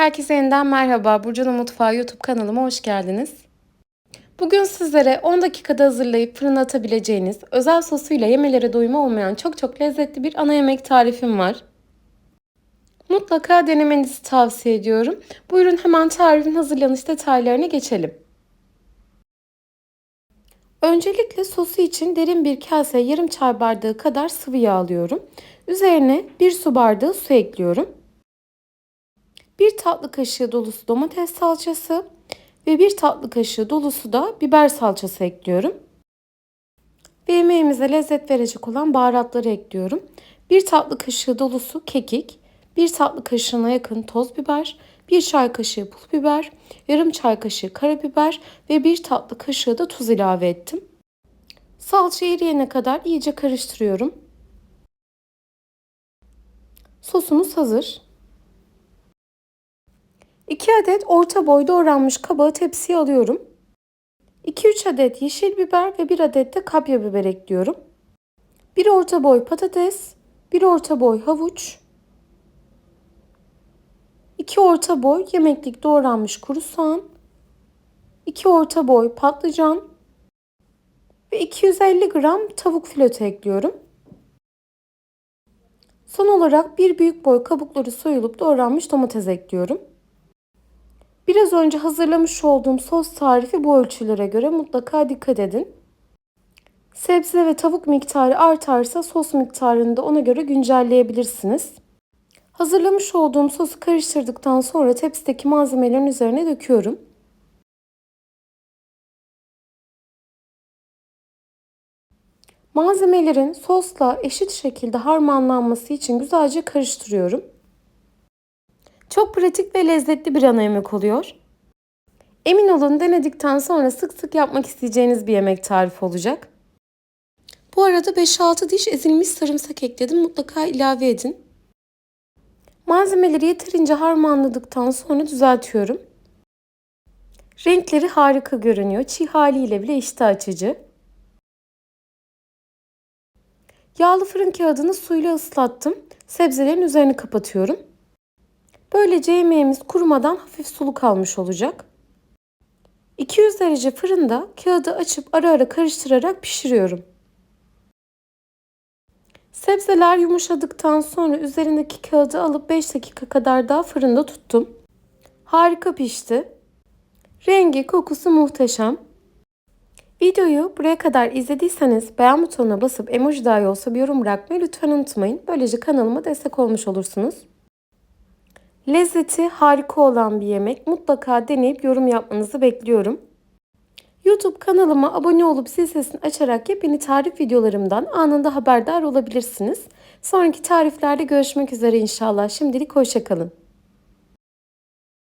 Herkese yeniden merhaba. Burcu'nun Mutfağı YouTube kanalıma hoş geldiniz. Bugün sizlere 10 dakikada hazırlayıp fırına atabileceğiniz, özel sosuyla yemelere doyum olmayan çok çok lezzetli bir ana yemek tarifim var. Mutlaka denemenizi tavsiye ediyorum. Buyurun hemen tarifin hazırlanış detaylarına geçelim. Öncelikle sosu için derin bir kaseye yarım çay bardağı kadar sıvı yağ alıyorum. Üzerine 1 su bardağı su ekliyorum. 1 tatlı kaşığı dolusu domates salçası ve 1 tatlı kaşığı dolusu da biber salçası ekliyorum. Ve yemeğimize lezzet verecek olan baharatları ekliyorum. 1 tatlı kaşığı dolusu kekik, 1 tatlı kaşığına yakın toz biber, 1 çay kaşığı pul biber, yarım çay kaşığı karabiber ve 1 tatlı kaşığı da tuz ilave ettim. Salça eriyene kadar iyice karıştırıyorum. Sosumuz hazır. 2 adet orta boy doğranmış kabağı tepsiye alıyorum. 2-3 adet yeşil biber ve 1 adet de kapya biber ekliyorum. 1 orta boy patates, 1 orta boy havuç, 2 orta boy yemeklik doğranmış kuru soğan, 2 orta boy patlıcan ve 250 gram tavuk filotu ekliyorum. Son olarak bir büyük boy kabukları soyulup doğranmış domates ekliyorum. Biraz önce hazırlamış olduğum sos tarifi bu ölçülere göre mutlaka dikkat edin. Sebze ve tavuk miktarı artarsa sos miktarını da ona göre güncelleyebilirsiniz. Hazırlamış olduğum sosu karıştırdıktan sonra tepsideki malzemelerin üzerine döküyorum. Malzemelerin sosla eşit şekilde harmanlanması için güzelce karıştırıyorum. Çok pratik ve lezzetli bir ana yemek oluyor. Emin olun denedikten sonra sık sık yapmak isteyeceğiniz bir yemek tarifi olacak. Bu arada 5-6 diş ezilmiş sarımsak ekledim. Mutlaka ilave edin. Malzemeleri yeterince harmanladıktan sonra düzeltiyorum. Renkleri harika görünüyor. Çiğ haliyle bile iştah açıcı. Yağlı fırın kağıdını suyla ıslattım. Sebzelerin üzerini kapatıyorum. Böylece yemeğimiz kurumadan hafif sulu kalmış olacak. 200 derece fırında kağıdı açıp ara ara karıştırarak pişiriyorum. Sebzeler yumuşadıktan sonra üzerindeki kağıdı alıp 5 dakika kadar daha fırında tuttum. Harika pişti. Rengi, kokusu muhteşem. Videoyu buraya kadar izlediyseniz beğen butonuna basıp emoji dahi olsa bir yorum bırakmayı lütfen unutmayın. Böylece kanalıma destek olmuş olursunuz. Lezzeti harika olan bir yemek. Mutlaka deneyip yorum yapmanızı bekliyorum. YouTube kanalıma abone olup zil sesini açarak yepyeni tarif videolarımdan anında haberdar olabilirsiniz. Sonraki tariflerde görüşmek üzere inşallah. Şimdilik hoşçakalın.